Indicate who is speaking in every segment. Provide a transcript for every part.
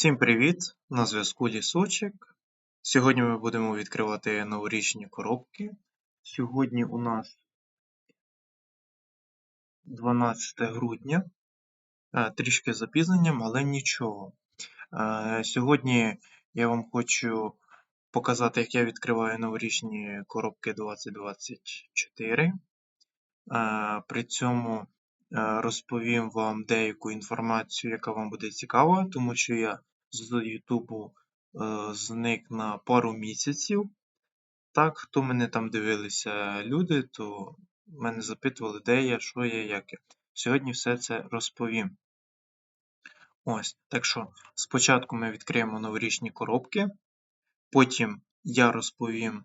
Speaker 1: Всім привіт! На зв'язку Лісочок. Сьогодні ми будемо відкривати новорічні коробки. Сьогодні у нас 12 грудня. Е, Трішки запізненням, але нічого. Е, Сьогодні я вам хочу показати, як я відкриваю новорічні коробки 2024. Е, При цьому розповім вам деяку інформацію, яка вам буде цікава, тому що я з Ютубу е, зник на пару місяців. Так, хто мене там дивилися люди, то мене запитували, де я, що я, як я. Сьогодні все це розповім. Ось, так що спочатку ми відкриємо новорічні коробки, потім я розповім,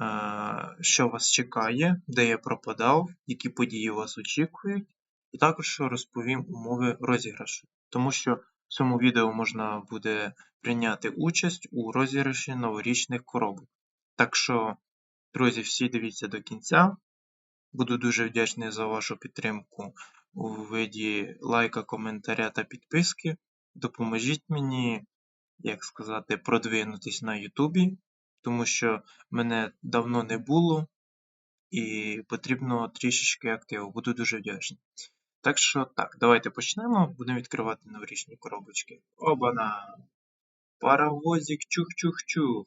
Speaker 1: е, що вас чекає, де я пропадав, які події вас очікують, і також розповім умови розіграшу, тому що в цьому відео можна буде прийняти участь у розіграші новорічних коробок. Так що, друзі, всі дивіться до кінця. Буду дуже вдячний за вашу підтримку у виді лайка, коментаря та підписки. Допоможіть мені, як сказати, продвинутись на Ютубі, тому що мене давно не було і потрібно трішечки активу. Буду дуже вдячний. Так що так, давайте почнемо. Будемо відкривати новорічні коробочки. Обана! Паровозик чух-чух-чух.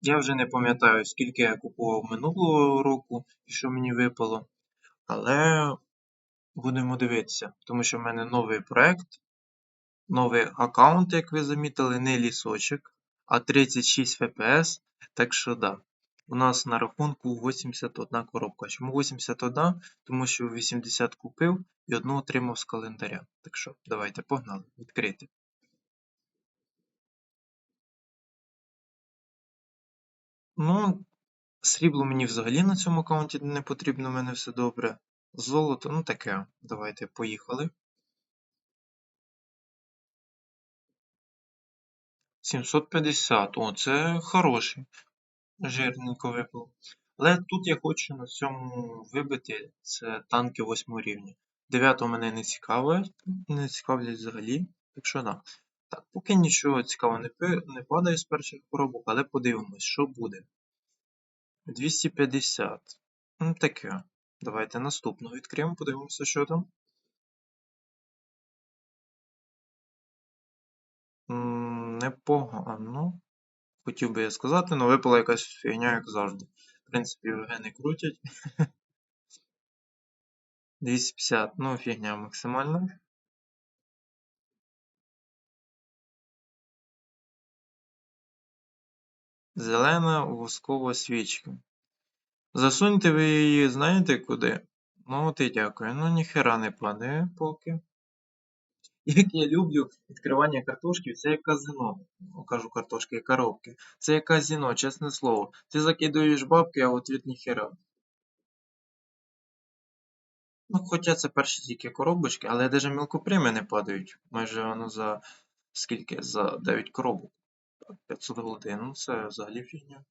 Speaker 1: Я вже не пам'ятаю, скільки я купував минулого року і що мені випало. Але будемо дивитися, тому що в мене новий проект, новий аккаунт, як ви замітили, не лісочок, а 36 FPS. Так що да. У нас на рахунку 81 коробка. Чому 81? Тому що 80 купив і одну отримав з календаря. Так що, давайте, погнали, відкрити. Ну, срібло мені взагалі на цьому аккаунті не потрібно, в мене все добре. Золото, ну таке. Давайте, поїхали. 750. О, це хороший. Жирненько випало. Але тут я хочу на цьому вибити це танки 8 рівня. 9 мене не цікавить, не цікавлять взагалі. Так що да. Так, поки нічого цікавого не, не падає з перших коробок, але подивимось, що буде. 250. Ну, таке. Давайте наступну відкриємо, подивимося, що там. Непогано. Хотів би я сказати, але випала якась фігня, як завжди. В принципі, гени крутять. 250, ну, фігня максимальна. Зелена воскова свічка. Засуньте ви її, знаєте куди? Ну от і дякую. Ну ніхера не падає поки. Як я люблю відкривання картошки, це як казино. Ну, кажу картошки, коробки. Це як казино, чесне слово. Ти закидуєш бабки, а от від ніхера. Ну, хоча це перші тільки коробочки, але навіть мілкоприми не падають. Майже воно за скільки? За 9 коробок. 500 голди. Ну це взагалі фігня.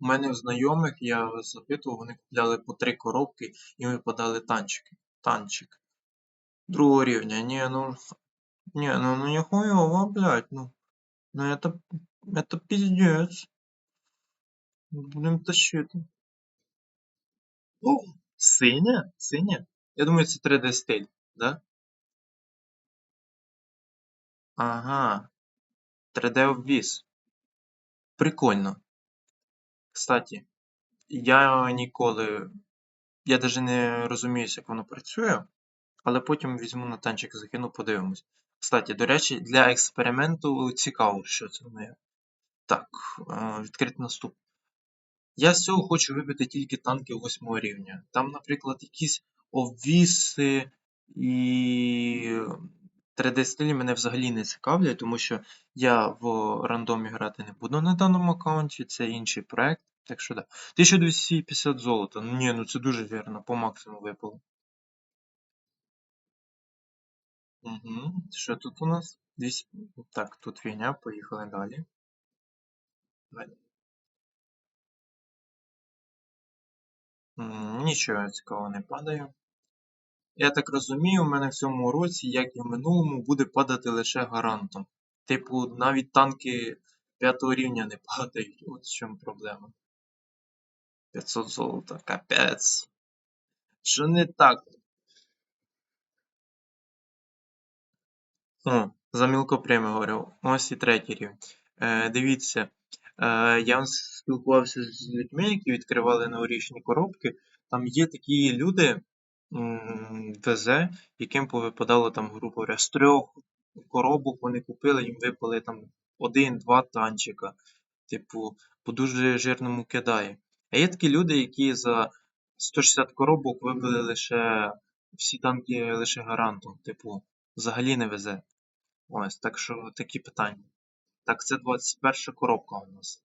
Speaker 1: У мене в знайомих я запитував, вони купляли по 3 коробки і випадали танчики. Танчик. Другого рівня. Ні, ну. Не, ну, ну не хуёво, блядь, ну. Ну это, это пиздец. Будем тащити. О, синя? Синя? Я думаю, це 3D стиль, да? Ага. 3D обвіз. Прикольно. Кстати, я ніколи. Я навіть не розуміюся, як воно працює, але потім візьму на танчик, закину, подивимось. Кстати, до речі, для експерименту цікаво, що це не. Так, відкрити наступ. Я з цього хочу вибити тільки танки 8 рівня. Там, наприклад, якісь обвіси і 3D-стилі мене взагалі не цікавлять, тому що я в рандомі грати не буду на даному аккаунті, це інший проект. Так що да. 1250 золота. Ні, ну це дуже вірно, по максимуму випало. Угу. Що тут у нас? 200... Так, тут фігня, поїхали далі. Далі. Нічого цікавого не падає. Я так розумію, у мене в цьому році, як і в минулому, буде падати лише гарантом. Типу, навіть танки 5 рівня не падають. От в чому проблема. 500 золота, капець. Що не так? О, за мілкопреми говорив. Ось і третій рівень. Е, дивіться, е, я спілкувався з людьми, які відкривали новорічні коробки. Там є такі люди, ВЗ, яким повипадало там, грубо говоря, з трьох коробок вони купили, їм випали там один-два танчика. Типу, по дуже жирному кидає. А є такі люди, які за 160 коробок вибили лише всі танки лише гарантом. Типу, взагалі не везе. Ось, так що такі питання. Так, це 21 коробка у нас.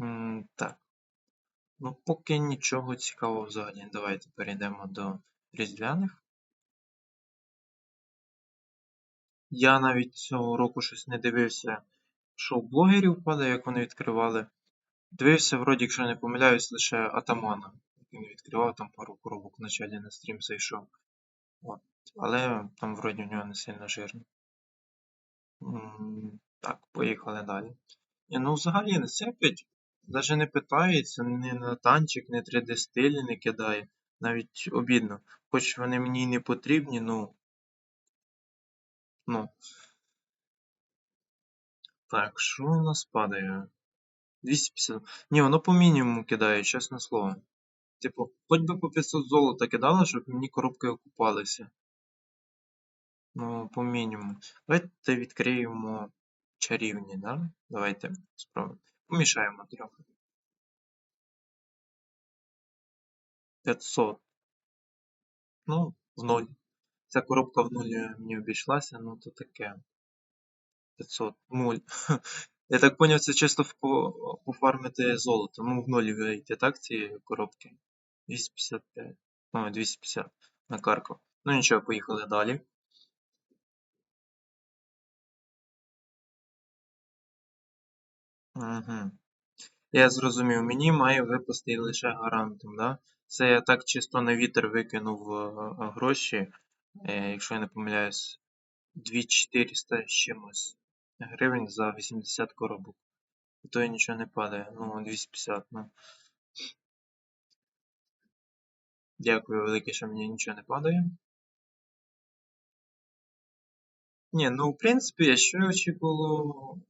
Speaker 1: М, так. Ну, поки нічого цікавого взагалі. Давайте перейдемо до різдвяних. Я навіть цього року щось не дивився, що у блогерів падає, як вони відкривали. Дивився, вроді, якщо не помиляюсь, лише Атамана. Він відкривав там пару коробок в началі на стрім зайшов. От. Але там вроді в нього не сильно жирно. Так, поїхали далі. Ні, ну взагалі не сипить, навіть не питається, ні на танчик, ні 3D стилі не кидає. Навіть обідно. Хоч вони мені не потрібні, ну. Ну. Так, що у нас падає? 250. Ні, воно по мінімуму кидає, чесне слово. Типу, хоч би по 500 золота кидало, щоб мені коробки окупалися. Ну, по мінімуму. Давайте відкриємо чарівні, да? Давайте спробуємо. Помішаємо трохи. 500. Ну, в ноль. Ця коробка в нуль мені обійшлася, ну то таке. 500. Нуль. Я так поняв, це чисто пофармити золото. Ну, в нулі вийти, так, ці коробки? 255. Ну, 250 на карку. Ну нічого, поїхали далі. Угу. Я зрозумів, мені має випасти лише гарантом, да? Це я так чисто на вітер викинув е, е, гроші, е, якщо я не помиляюсь, 2400 з чимось гривень за 80 коробок. І то нічого не падає. Ну, 250, ну. Дякую велике, що мені нічого не падає. Ні, ну в принципі, що очікувало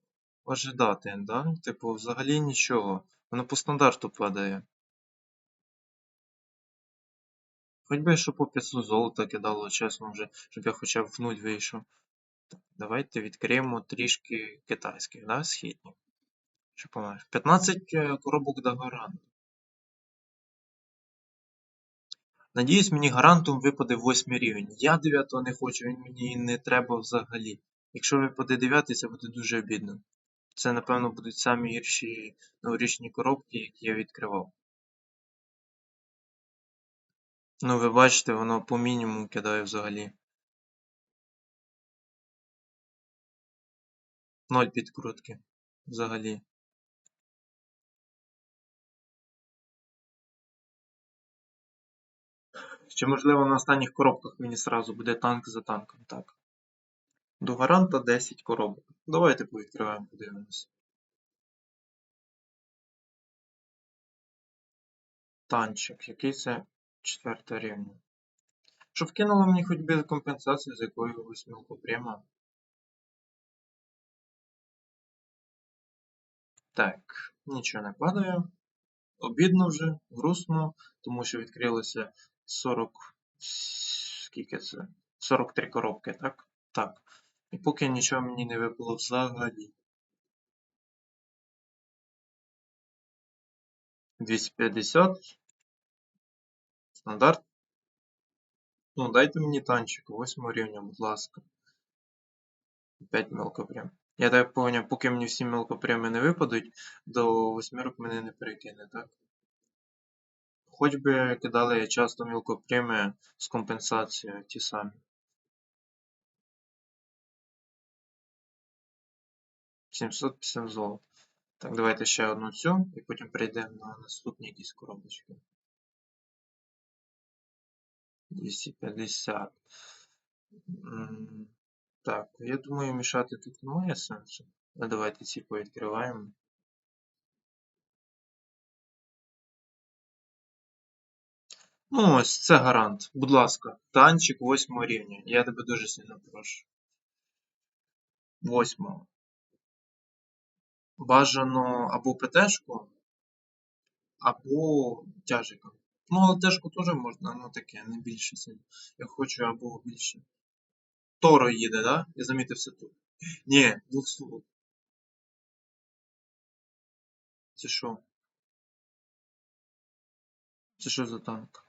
Speaker 1: ожидати, да? Типу, взагалі нічого. Воно по стандарту падає. Хоч би що по 500 золота кидало, чесно вже, щоб я хоча б в нуль вийшов. Давайте відкриємо трішки китайських, да, східні. Що помаєш? 15 е, коробок до гаранту. Надіюсь, мені гарантом випаде 8 рівень. Я 9 не хочу, він мені не треба взагалі. Якщо випаде 9, це буде дуже обідно. Це, напевно, будуть самі гірші новорічні коробки, які я відкривав. Ну, ви бачите, воно по мінімуму кидає взагалі. Ноль підкрутки. Взагалі. Чи можливо на останніх коробках мені сразу буде танк за танком, так. До гаранта 10 коробок. Давайте повідкриваємо, подивимось. Танчик, який це четверте рівня. Щоб вкинуло мені хоч би компенсацію з якою якоюсь мілкопрема. Так, нічого не падає. Обідно вже, грустно, тому що відкрилося 40. Скільки це? 43 коробки, так? Так. І поки нічого мені не випало взагалі. 250. Стандарт. Ну, дайте мені танчик 8 рівня, будь ласка. 5 мелкопрям. Я так поняв, поки мені всі мелкопрями не випадуть, до восьмірок мене не перекине, так? Хоч би кидали часто мілкопрями з компенсацією ті самі. 750 золота. Так, давайте ще одну цю і потім перейдемо на наступні якісь коробочки. 250. Так, я думаю, мішати тут немає сенсу. Ну, давайте ці повідкриваємо. Ну, ось це гарант. Будь ласка, танчик восьмого рівня. Я тебе дуже сильно прошу. Восьмого. Бажано або ПТшку, або тяжика. Ну, але тяжку теж можна, ну таке, не більше сильно. Я хочу або більше. Торо їде, да? Я замітив все тут. Ні, двохсот. Це що? Це що за танк?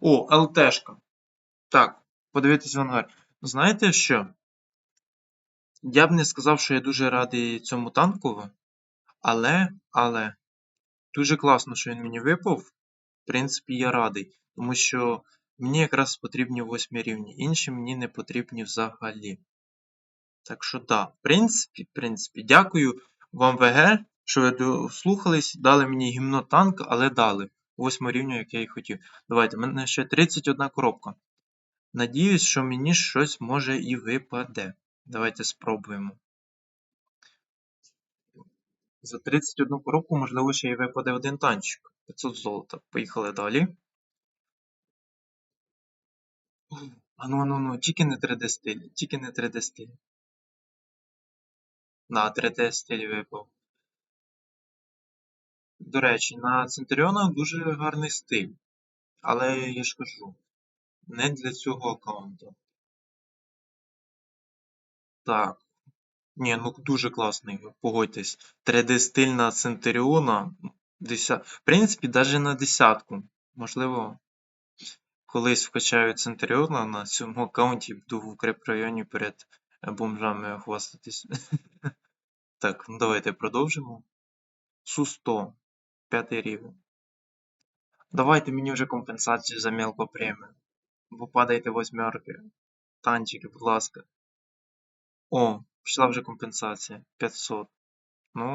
Speaker 1: О, ЛТшка. Так, подивитись в ангар. Знаєте що? Я б не сказав, що я дуже радий цьому танку, але, але, дуже класно, що він мені випав. В принципі, я радий, тому що мені якраз потрібні восьмі рівні, інші мені не потрібні взагалі. Так що да, в принципі, в принципі, дякую вам ВГ, що ви дослухались, дали мені гімно танк, але дали. Восьмого рівня, як я і хотів. Давайте, в мене ще 31 коробка. Надіюсь, що мені щось може і випаде. Давайте спробуємо. За 31 коробку, можливо, ще й випаде один танчик. 500 золота. Поїхали далі. Ану, ану, ну, тільки не 3D стиль, тільки не 3D стиль. На 3D стиль випав. До речі, на Центуріона дуже гарний стиль. Але я ж кажу, не для цього аккаунту. Так. Ні, ну дуже класний, погодьтесь. 3D стиль на Центуріона. Деся... В принципі, навіть на десятку. Можливо, колись вкачаю Центуріона на цьому аккаунті буду в укрепрайоні перед бомжами хвастатись. Так, ну давайте продовжимо. Су-100. П'ятий рівень. Давайте мені вже компенсацію за мелку премію. Бо падаєте восьмерки. Танчики, будь ласка. О, пішла вже компенсація. 500. Ну,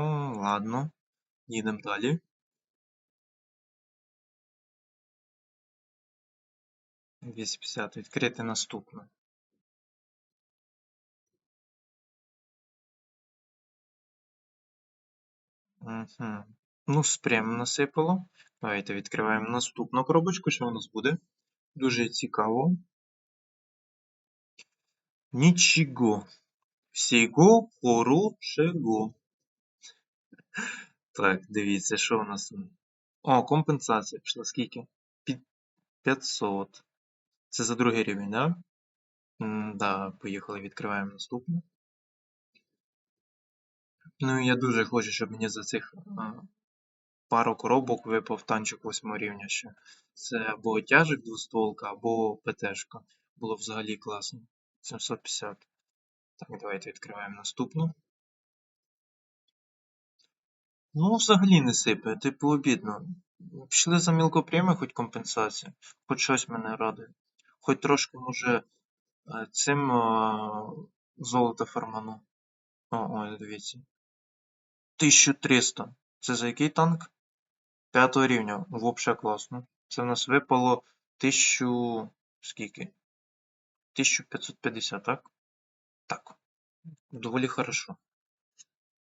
Speaker 1: ладно. Їдемо далі. Двісті п'ятдесят. Відкрити наступне. Угу. Ну, спрям насипало. Давайте відкриваємо наступну коробочку, що у нас буде. Дуже цікаво. Нічого. Всього хорошого. Так, дивіться, що у нас. О, компенсація пішла. Скільки? 500. Це за другий рівень, да? М, Да, поїхали, відкриваємо наступну. Ну, я дуже хочу, щоб мені за цих а, пару коробок випав танчик 8 рівня ще. Це або тяжик двостволка, або ПТшка. Було взагалі класно. 750. Так, давайте відкриваємо наступну. Ну, взагалі не сипе, типу обідно. Пішли за мілкопреми, хоч компенсація, хоч щось мене радує. Хоч трошки, може, е, цим а, золото фарману. О, ой, дивіться. 1300. Це за який танк? П'ятого рівня. Взагалі класно. Це в нас випало 1000. Скільки? 1550, так? Так. Доволі хорошо.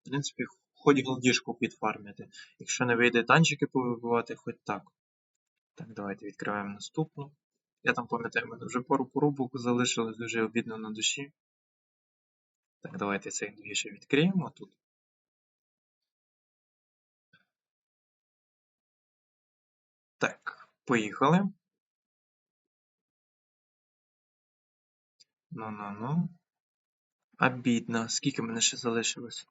Speaker 1: В принципі, хоч голдішку підфармити. Якщо не вийде танчики повибивати, хоч так. Так, давайте відкриваємо наступну. Я там пам'ятаю, в мене вже пару коробок залишилось дуже обідно на душі. Так, давайте цих дві ще відкриємо тут. Так, поїхали. Ну-ну-ну. Обідно. Скільки мене ще залишилось?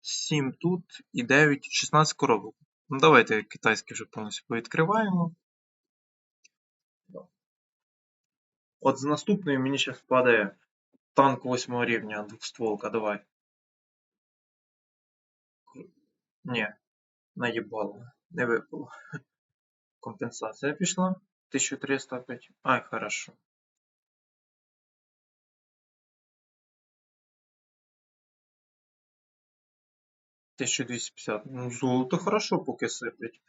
Speaker 1: 7 тут і 9, 16 коробок. Ну, давайте китайські вже повністю повідкриваємо. От з наступної мені ще впадає танк 8 рівня, двохстволка, давай. Ні, наїбало, не випало. Компенсація пішла. 1300 опять. Ай, хорошо. Тисячу двісті п'ятдесят. Ну, золото хорошо поки сиплять.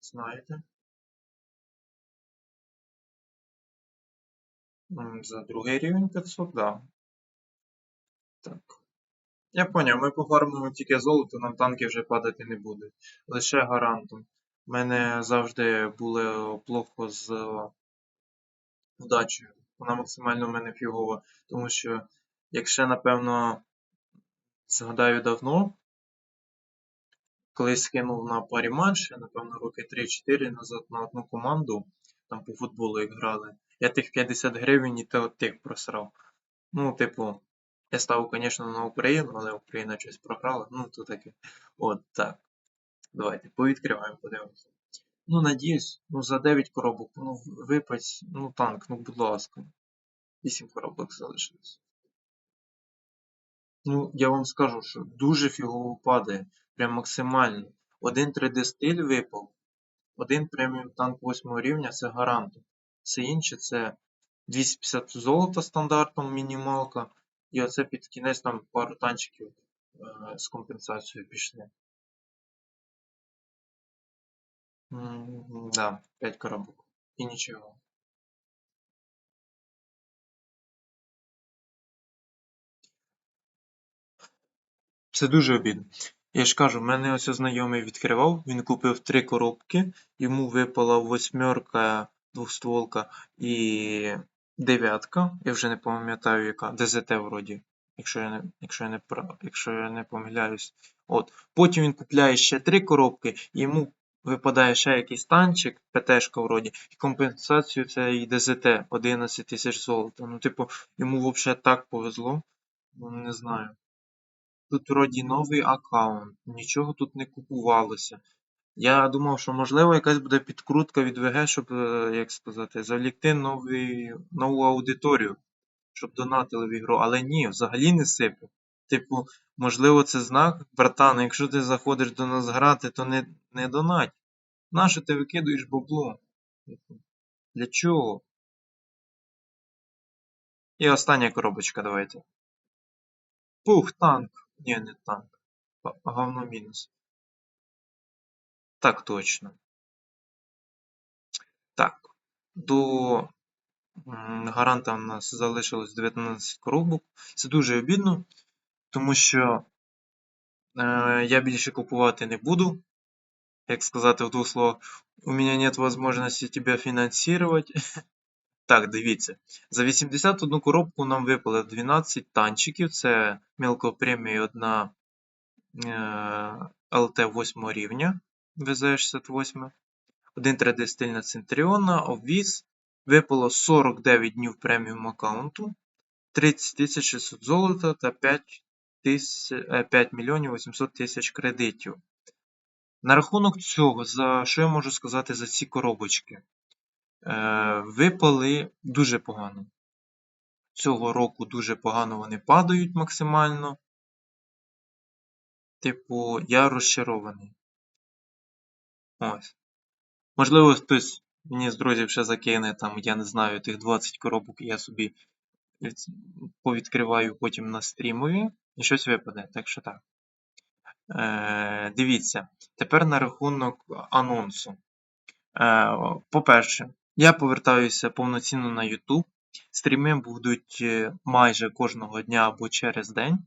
Speaker 1: Знаєте. За другий рівень 500, да. Так. Я поняв, ми пофармимо тільки золото, нам танки вже падати не будуть. Лише гарантом. У мене завжди було плохо з вдачею. Вона максимально в мене фігова. Тому що, якщо, напевно, згадаю давно, колись скинув на парі матч, напевно, роки 3-4 назад на одну команду, там по футболу як грали. Я тих 50 гривень і то тих просрав. Ну, типу, я ставив, звісно, на Україну, але Україна щось програла. Ну, то таке. От так. Давайте повідкриваємо, подивимося. Ну, надіюсь, ну за 9 коробок, ну, випасть, ну танк, ну будь ласка. 8 коробок залишилось. Ну, я вам скажу, що дуже фігово падає. Прям максимально. Один 3D стиль випав. Один преміум танк 8 рівня це гарантом. Все інше це 250 золота стандартом мінімалка. І оце під кінець там пару танчиків е, з компенсацією пішли. М, Да, 5 коробок. І нічого. Це дуже обідно. Я ж кажу, в мене ось знайомий відкривав, він купив три коробки, йому випала восьмерка, двохстволка і дев'ятка. Я вже не пам'ятаю, яка ДЗТ вроді, якщо я не якщо я не, якщо я не помиляюсь. От. Потім він купляє ще три коробки, йому випадає ще якийсь танчик, ПТшка вроді, і компенсацію це і ДЗТ 11 тисяч золота. Ну, типу, йому взагалі так повезло. Ну, не знаю. Тут вроді новий аккаунт, нічого тут не купувалося. Я думав, що можливо якась буде підкрутка від ВГ, щоб, е, як сказати, завлікти новий, нову аудиторію, щоб донатили в ігру. Але ні, взагалі не сипе. Типу, можливо, це знак, братан, якщо ти заходиш до нас грати, то не не донать. Нащо ти викидуєш бабло? Типу, для чого? І остання коробочка, давайте. Пух, танк. Ні, не танк. Говно мінус. Так точно. Так. До гаранта у нас залишилось 19 коробок. Це дуже обідно, тому що е, я більше купувати не буду. Як сказати в двох словах, у мене нет можливості тебе фінансувати. Так, дивіться. За 81 коробку нам випало 12 танчиків. Це мелкопремія одна ЛТ 8 рівня ВЗ-68. Один 3D стильна Центріона, обвіз. Випало 49 днів преміум аккаунту, 30 600 золота та 5 5 мільйонів 800 тисяч кредитів. На рахунок цього, за що я можу сказати за ці коробочки? Е, Випали дуже погано. Цього року дуже погано вони падають максимально. Типу, я розчарований. Ось. Можливо, хтось мені з друзів ще закине, там, я не знаю, тих 20 коробок, я собі повідкриваю потім на стрімові, і щось випаде. Так що так. Е, Дивіться, тепер на рахунок анонсу. Е, По-перше, я повертаюся повноцінно на YouTube. Стріми будуть е, майже кожного дня або через день.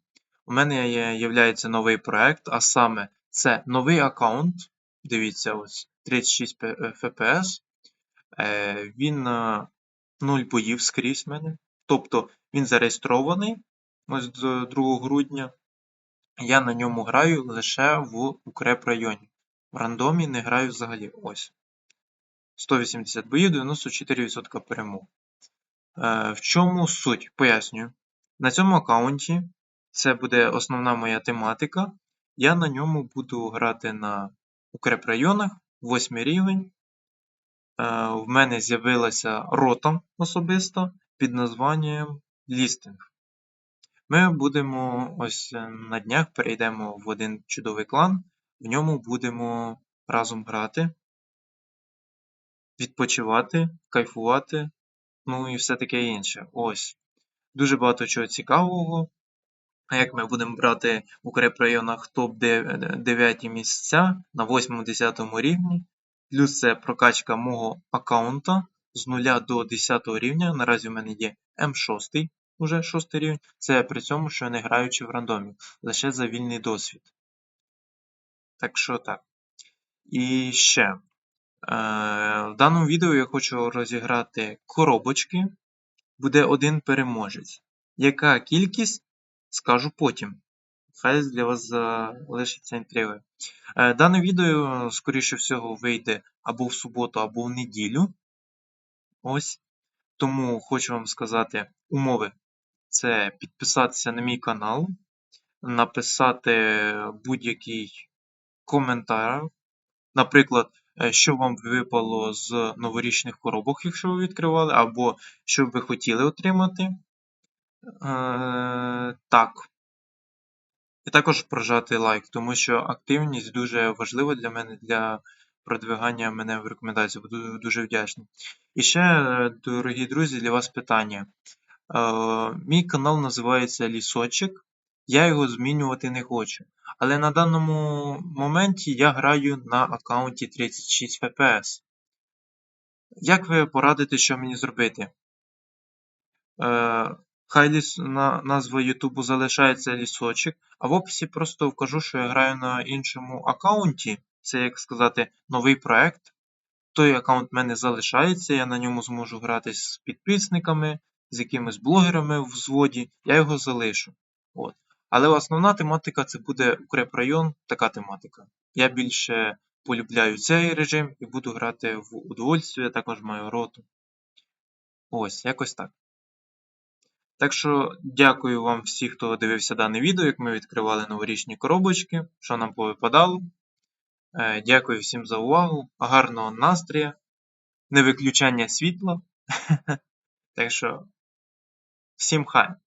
Speaker 1: У мене є, є новий проект, а саме це новий аккаунт. Дивіться, ось 36 FPS. Е, він 0 е, боїв скрізь мене. Тобто він зареєстрований ось до 2 грудня. Я на ньому граю лише в укреп районі. В рандомі не граю взагалі. Ось. 180 боїв, 94% перемог. Е, в чому суть? Пояснюю. На цьому аккаунті це буде основна моя тематика. Я на ньому буду грати на укреп районах, 8 рівень. Е, в мене з'явилася рота особиста під названням Лістинг. Ми будемо ось е, на днях перейдемо в один чудовий клан, в ньому будемо разом грати, відпочивати, кайфувати, ну і все таке інше. Ось. Дуже багато чого цікавого. А як ми будемо брати в укрепрайонах топ-9 місця на 8-10 рівні. Плюс це прокачка мого аккаунта з 0 до 10 рівня. Наразі в мене є М6, уже 6 рівень. Це при цьому, що не граючи в рандомі, лише за вільний досвід. Так що так. І ще. Е, в даному відео я хочу розіграти коробочки. Буде один переможець. Яка кількість, скажу потім. Хай для вас залишиться інтригою. Е, Дане відео, скоріше всього, вийде або в суботу, або в неділю. Ось. Тому хочу вам сказати умови. Це підписатися на мій канал, написати будь-який коментар. Наприклад, що вам випало з новорічних коробок, якщо ви відкривали, або що ви хотіли отримати. Е, так. І також прожати лайк, тому що активність дуже важлива для мене для продвигання мене в рекомендації. Буду дуже вдячний. І ще, е, дорогі друзі, для вас питання. Е, мій канал називається Лісочок. Я його змінювати не хочу. Але на даному моменті я граю на аккаунті 36 FPS. Як ви порадите, що мені зробити? Е, Хай ліс... на... назва Ютубу залишається лісочок, а в описі просто вкажу, що я граю на іншому аккаунті. Це, як сказати, новий проект. Той аккаунт в мене залишається, я на ньому зможу грати з підписниками, з якимись блогерами в взводі, я його залишу. От. Але основна тематика це буде укрепрайон, така тематика. Я більше полюбляю цей режим і буду грати в удовольствие, також маю роту. Ось, якось так. Так що дякую вам всі, хто дивився дане відео, як ми відкривали новорічні коробочки, що нам повипадало. Е, Дякую всім за увагу, гарного настрія, не виключання світла. Так що, всім хай!